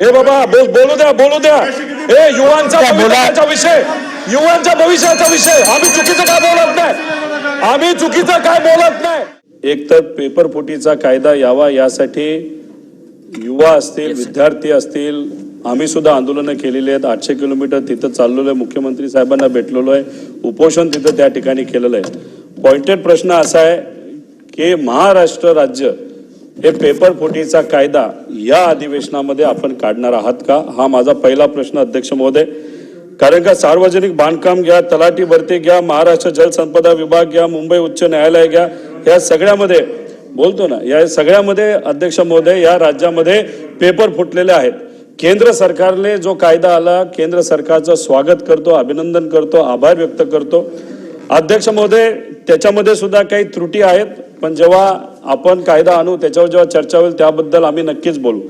हे बाबा बोल बोलू द्या बोलू द्या. हे युवांचा. भविष्याचा विषय. युवांच्या भविष्याचा विषय. आम्ही चुकीचं काय बोलत नाही? आम्ही चुकीचं काय बोलत नाही? एकतर पेपर फुटीचा कायदा यावा यासाठी युवा असतील विद्यार्थी असतील आम्ही सुद्धा आंदोलनं केलेली आहेत. आठशे किलोमीटर तिथं चाललेलो आहे. मुख्यमंत्री साहेबांना भेटलेलो आहे. उपोषण तिथं त्या ठिकाणी केलेलं आहे. पॉइंटेड प्रश्न असा आहे की महाराष्ट्र राज्य हे पेपर फुटीचा कायदा या अधिवेशनामध्ये आपण काढणार आहात का? हा माझा पहिला प्रश्न अध्यक्ष महोदय. कारण का सार्वजनिक बांधकाम घ्या तलाठी भरती घ्या महाराष्ट्र जलसंपदा विभाग घ्या मुंबई उच्च न्यायालय घ्या या सगळ्यामध्ये बोलतो ना या सगळ्यामध्ये अध्यक्ष महोदय या राज्यामध्ये पेपर फुटलेले आहेत. केंद्र सरकारने जो कायदा आला केंद्र सरकारचं स्वागत करतो अभिनंदन करतो आभार व्यक्त करतो. अध्यक्ष महोदय त्याच्यामध्ये सुद्धा काही त्रुटी आहेत पण जेव्हा आपण कायदा आणू त्याच्यावर जेव्हा चर्चा होईल त्याबद्दल आम्ही नक्कीच बोलू.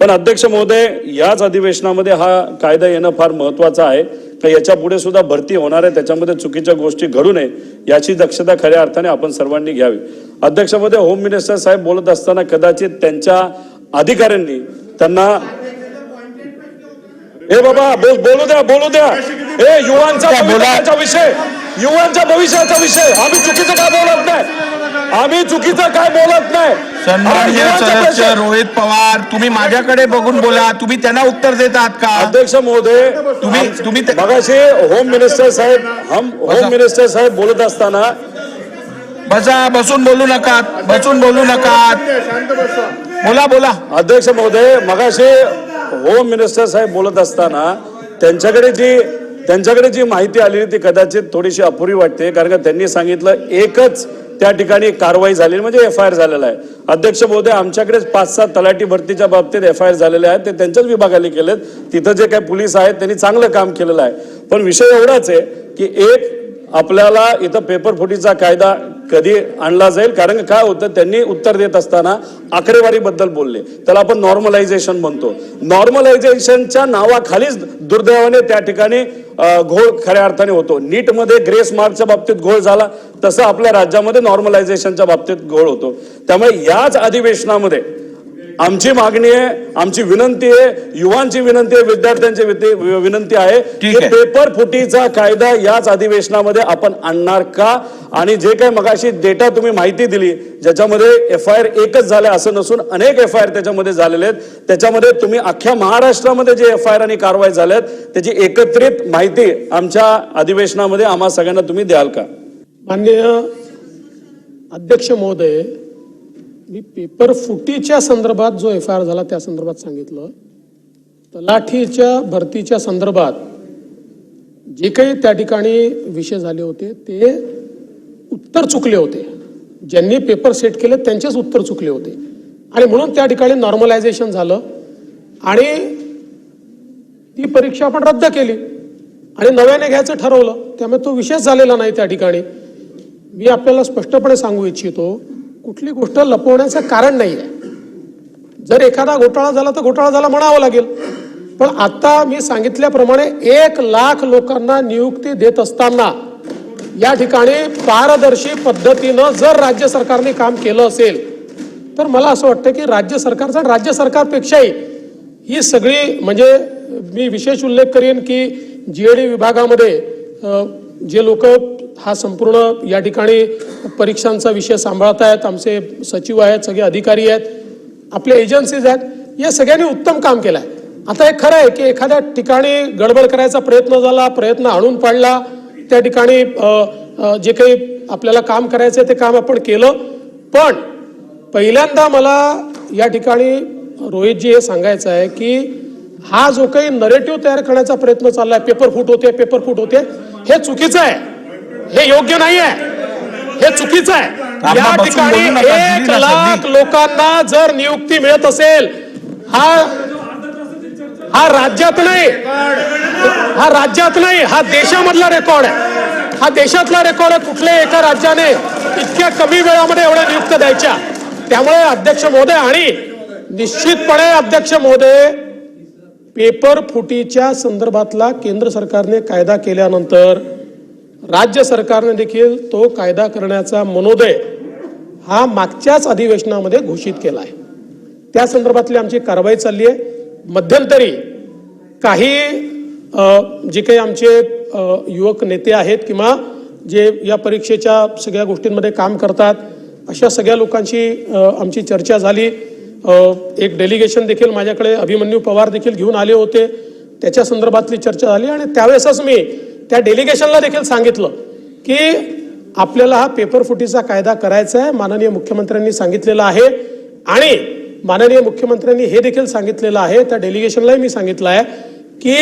पण अध्यक्ष महोदय याच अधिवेशनामध्ये हा कायदा येणं फार महत्वाचं आहे. का याच्यापुढे सुद्धा भरती होणार आहे त्याच्यामध्ये चुकीच्या गोष्टी घडू नये याची दक्षता खऱ्या अर्थाने आपण सर्वांनी घ्यावी. अध्यक्ष महोदय होम मिनिस्टर साहेब बोलत असताना कदाचित त्यांच्या अधिकाऱ्यांनी त्यांना हे बाबा बोल बोलू द्या बोलू द्या. हे युवांचा विषय युवांच्या भविष्याचा विषय. आम्ही चुकीचं काय बोलत नाही. आम्ही चुकीचं काय बोलत नाही सदस्य. रोहित पवार तुम्ही माझ्याकडे बघून बोला तुम्ही त्यांना उत्तर देत आहात का अध्यक्ष महोदय तुम्ही- तुम्ही मगाशी होम मिनिस्टर साहेब हम. होम मिनिस्टर साहेब बोलत असताना बसा बसून बोलू नका बसून बोलू नका बोला बोला अध्यक्ष महोदय मगाशी होम मिनिस्टर साहेब बोलत असताना त्यांच्याकडे जी त्यांच्याकडे जी माहिती आलेली ती कदाचित थोडीशी अपुरी वाटते कारण का त्यांनी सांगितलं एकच त्या ठिकाणी कारवाई झालेली म्हणजे एफ आय आर झालेला आहे. अध्यक्ष महोदय आमच्याकडेच पाच सात तलाठी भरतीच्या बाबतीत एफ आय आर झालेले आहेत ते त्यांच्याच विभागाने केलेत. तिथं जे काही पोलीस आहेत त्यांनी चांगलं काम केलेलं आहे. पण विषय एवढाच आहे की एक आपल्याला इथं पेपर फुटीचा कायदा कधी आणला जाईल? कारण काय होतं? त्यांनी उत्तर देत असताना आकडेवारीबद्दल बोलले. त्याला आपण नॉर्मलायझेशन म्हणतो. नॉर्मलायझेशनच्या नावाखालीच दुर्दैवाने त्या ठिकाणी घोळ खऱ्या अर्थाने होतो. नीटमध्ये ग्रेस मार्कच्या बाबतीत घोळ झाला तसं आपल्या राज्यामध्ये नॉर्मलायझेशनच्या बाबतीत घोळ होतो. त्यामुळे याच अधिवेशनामध्ये आमची मागणी आहे आमची विनंती आहे युवांची विनंती आहे विद्यार्थ्यांची विनंती आहे की. पेपर फुटीचा कायदा याच अधिवेशनामध्ये आपण आणणार का? आणि जे काही मगाशी डेटा तुम्ही माहिती दिली ज्याच्यामध्ये एफ आय आर एकच झाले असं नसून अनेक एफ आय आर त्याच्यामध्ये झालेले आहेत. त्याच्यामध्ये तुम्ही अख्ख्या महाराष्ट्रामध्ये जे एफ आय आर आणि कारवाई झाल्यात त्याची एकत्रित माहिती आमच्या अधिवेशनामध्ये आम्हा सगळ्यांना तुम्ही द्याल का? माननीय अध्यक्ष महोदय मी पेपर फुटीच्या संदर्भात जो एफ आय आर झाला त्या संदर्भात सांगितलं. तलाठीच्या भरतीच्या संदर्भात जे काही त्या ठिकाणी विषय झाले होते ते उत्तर चुकले होते. ज्यांनी पेपर सेट केले त्यांचेच उत्तर चुकले होते. आणि म्हणून त्या ठिकाणी नॉर्मलायझेशन झालं. आणि ती परीक्षा आपण रद्द केली. आणि नव्याने घ्यायचं ठरवलं. त्यामुळे तो विषयच झालेला नाही त्या ठिकाणी. मी आपल्याला स्पष्टपणे सांगू इच्छितो कुठली गोष्ट लपवण्याचं कारण नाही. आहे जर एखादा घोटाळा झाला तर घोटाळा झाला म्हणावं लागेल. पण आता मी सांगितल्याप्रमाणे एक लाख लोकांना नियुक्ती देत असताना या ठिकाणी पारदर्शी पद्धतीनं जर राज्य सरकारने काम केलं असेल तर मला असं वाटतं की राज्य सरकारचा राज्य सरकारपेक्षाही ही सगळी म्हणजे मी विशेष उल्लेख करेन की जी डी विभागामध्ये जे लोक हा संपूर्ण या ठिकाणी परीक्षांचा विषय सांभाळत आहेत आमचे सचिव आहेत सगळे अधिकारी आहेत आपले एजन्सीज आहेत या सगळ्यांनी उत्तम काम केलं आहे आता हे खरं आहे की एखाद्या ठिकाणी गडबड करायचा प्रयत्न झाला प्रयत्न आणून पाडला त्या ठिकाणी जे काही आपल्याला काम करायचं आहे ते काम आपण केलं. पण पहिल्यांदा मला या ठिकाणी रोहितजी हे सांगायचं आहे की हा जो काही नरेटिव्ह तयार करण्याचा प्रयत्न चाललाय पेपर फूट होते पेपर फूट होते हे चुकीचं आहे. हे योग्य नाही आहे हे चुकीचं आहे. या ठिकाणी एक लाख. लोकांना जर नियुक्ती मिळत असेल हा हा राज्यात नाही. हा राज्यात नाही हा देशामधला रेकॉर्ड आहे. हा देशातला रेकॉर्ड आहे कुठल्याही एका राज्याने इतक्या कमी वेळामध्ये एवढ्या नियुक्त द्यायच्या. त्यामुळे अध्यक्ष महोदय आणि निश्चितपणे अध्यक्ष महोदय पेपर फुटीच्या संदर्भातला केंद्र सरकारने कायदा केल्यानंतर राज्य सरकारने देखील तो कायदा करण्याचा मनोदय हा मागच्याच अधिवेशनामध्ये घोषित केला आहे. त्या संदर्भातली आमची कारवाई चालली आहे. मध्यंतरी काही जे काही आमचे युवक नेते आहेत किंवा जे या परीक्षेच्या सगळ्या गोष्टींमध्ये काम करतात अशा सगळ्या लोकांची आमची चर्चा झाली. एक डेलिगेशन देखील माझ्याकडे अभिमन्यू पवार देखील घेऊन आले होते. त्याच्या संदर्भातली चर्चा झाली आणि त्यावेळेसच मी त्या डेलिगेशनला देखील सांगितलं की आपल्याला हा पेपर फुटीचा कायदा करायचा आहे. माननीय मुख्यमंत्र्यांनी सांगितलेलं आहे. आणि माननीय मुख्यमंत्र्यांनी हे देखील सांगितलेलं आहे त्या डेलिगेशनलाही मी सांगितलं आहे की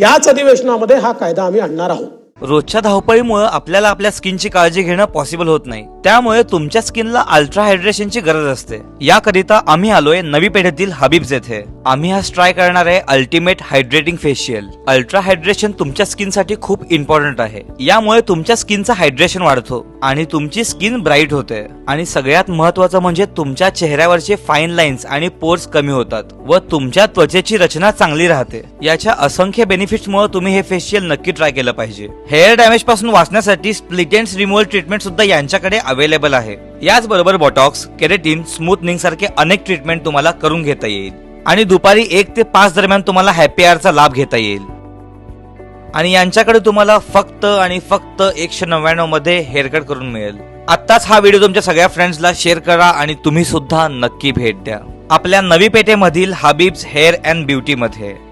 याच अधिवेशनामध्ये हा कायदा आम्ही आणणार आहोत. रोजच्या धावपळीमुळे आपल्याला आपल्या स्किनची काळजी घेणं पॉसिबल होत नाही. त्यामुळे तुमच्या स्किनला अल्ट्रा हायड्रेशनची गरज असते. याकरिता आम्ही आलोय नवी पेढीतील हबीब्स येथे आम्ही हा ट्राय करणार आहे ultimate hydrating facial ultra hydration तुमच्या स्किनसाठी खूप इम्पॉर्टंट आहे. यामुळे तुमच्या स्किनचं हायड्रेशन वाढतो आणि तुमची स्किन ब्राईट होते. आणि सगळ्यात महत्वाचं म्हणजे तुमच्या चेहऱ्यावरचे फाईन लाईन्स आणि पोर्स कमी होतात व तुमच्या त्वचेची रचना चांगली राहते. याच्या असंख्य बेनिफिट्स मुळे तुम्ही हे फेशियल नक्की ट्राय केलं पाहिजे. हेअर डॅमेजपासून वाचण्यासाठी स्प्लिटेन्स रिमूव्हल ट्रीटमेंट सुद्धा यांच्याकडे अवेलेबल आहे. याचबरोबर बॉटॉक्स केरेटिन स्मूथनिंग सारखे अनेक ट्रीटमेंट तुम्हाला करून घेता येईल. आणि दुपारी एक ते पाच दरम्यान तुम्हाला हॅपी आरचा लाभ घेता येईल. आणि यांच्याकडे तुम्हाला फक्त आणि फक्त एकशे नव्याण्णवमध्ये हेअरकट करून मिळेल. आत्ताच हा व्हिडिओ तुमच्या सगळ्या फ्रेंड्सला शेअर करा आणि तुम्ही सुद्धा नक्की भेट द्या. आपल्या नवी पेठेमधील हबीब्स हेअर अँड ब्युटी मध्ये.